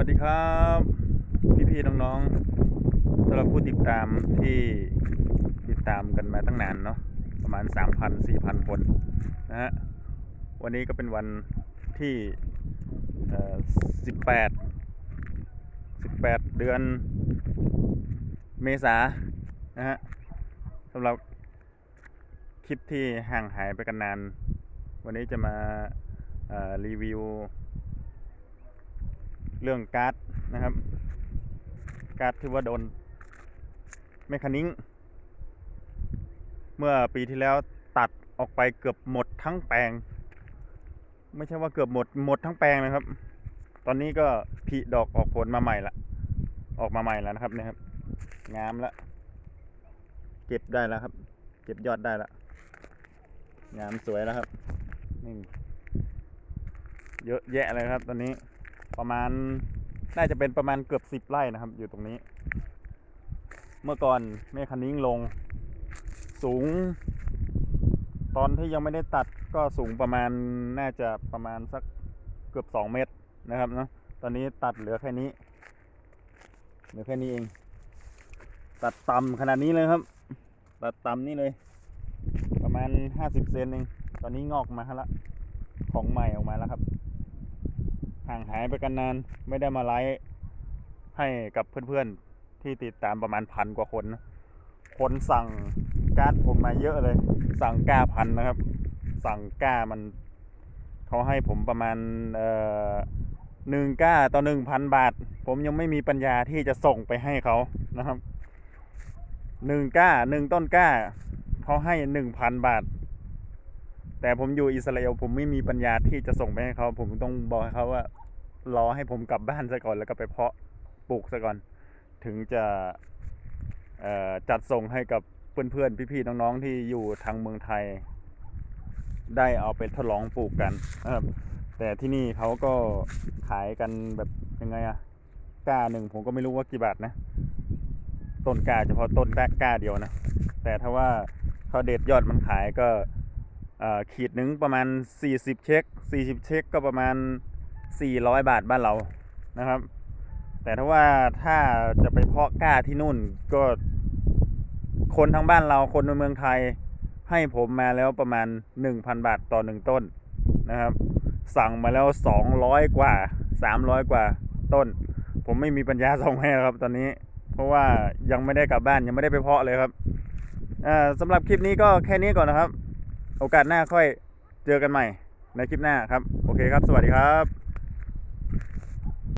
วัสดีครับ พี่ๆน้องๆสำหรับผู้ติดตามที่ติดตามกันมาตั้งนานเนาะประมาณ 3,000 4,000 คนนะฮะวันนี้ก็เป็นวันที่ 18 18 เดือนเมษานะฮะสำหรับคลิปที่ห่างหายไปกันนาน วันนี้จะมารีวิว เรื่องการ์ดนะครับ การ์ดที่ว่าโดนเมคานิงเมื่อปีที่แล้วตัดออกไปเกือบหมดทั้งแปลง ไม่ใช่ว่าเกือบหมดหมดทั้งแปลงนะครับ ตอนนี้ก็ผลิดอกออกผลมาใหม่ละ ออกมาใหม่แล้วนะครับเนี่ยครับ งามล้วเก็บได้แล้วครับ เก็บยอดได้แล้วงามสวยแล้วครับนี่เยอะแยะเลยครับตอนนี้ ประมาณน่าจะเป็นประมาณเกือบสิบไร่นะครับ อยู่ตรงนี้ เมื่อก่อนเมคันนิ้งลง สูง ตอนที่ยังไม่ได้ตัดก็สูงประมาณน่าจะประมาณสักเกือบสองเมตรนะครับเนาะตอนนี้ตัดเหลือแค่นี้เหลือแค่นี้เอง ตัดต่ำขนาดนี้เลยครับ ตัดต่ำนี่เลย ประมาณห้าสิบเซนเองตอนนี้งอกมาแล้วของใหม่ออกมาแล้วครับ ห่างหายไปกันนานไม่ได้มาไลฟ์ให้กับเพื่อนๆที่ติดตามประมาณพันกว่าคน คนสั่งการ์ดผมมาเยอะเลย สั่งก้าพันนะครับ สั่งก้ามันเขาให้ผมประมาณเอ่อหนึ่งก้าต่อหนึ่งพันบาท ผมยังไม่มีปัญญาที่จะส่งไปให้เขานะครับหนึ่งก้าหนึ่งต้นก้าเขาให้หนึ่งพันบาท แต่ผมอยู่อิสราเอลผมไม่มีปัญญาที่จะส่งไปให้เขาผมต้องบอกให้เขาว่ารอให้ผมกลับบ้านซะก่อนแล้วก็ไปเพาะปลูกซะก่อน ถึงจะจัดส่งให้กับเพื่อนๆพี่ๆน้องๆที่อยู่ทางเมืองไทย ได้เอาไปทดลองปลูกกันครับแต่ที่นี่เขาก็ขายกันแบบยังไงอะกล้าหนึ่งผมก็ไม่รู้ว่ากี่บาทนะ ต้นกล้าเฉพาะต้นแรกกล้าเดียวนะ แต่ถ้าว่าเขาเด็ดยอดมันขายก็ ขีดหนึ่งประมาณ 40 เช็ค 40 เช็คก็ประมาณ 400 บาทบ้านเรานะครับ แต่ถ้าว่าถ้าจะไปเพาะกล้าที่นู่นก็คนทั้งบ้านเราคนในเมืองไทยให้ผมมาแล้วประมาณ 1,000 บาทต่อหนึ่งต้นนะครับ สั่งมาแล้ว 200 กว่า 300 กว่าต้น ผมไม่มีปัญญาส่งให้ครับตอนนี้ เพราะว่ายังไม่ได้กลับบ้านยังไม่ได้ไปเพาะเลยครับสำหรับคลิปนี้ก็แค่นี้ก่อนนะครับ โอกาสหน้าค่อยเจอกันใหม่ในคลิปหน้าครับ โอเคครับ สวัสดีครับ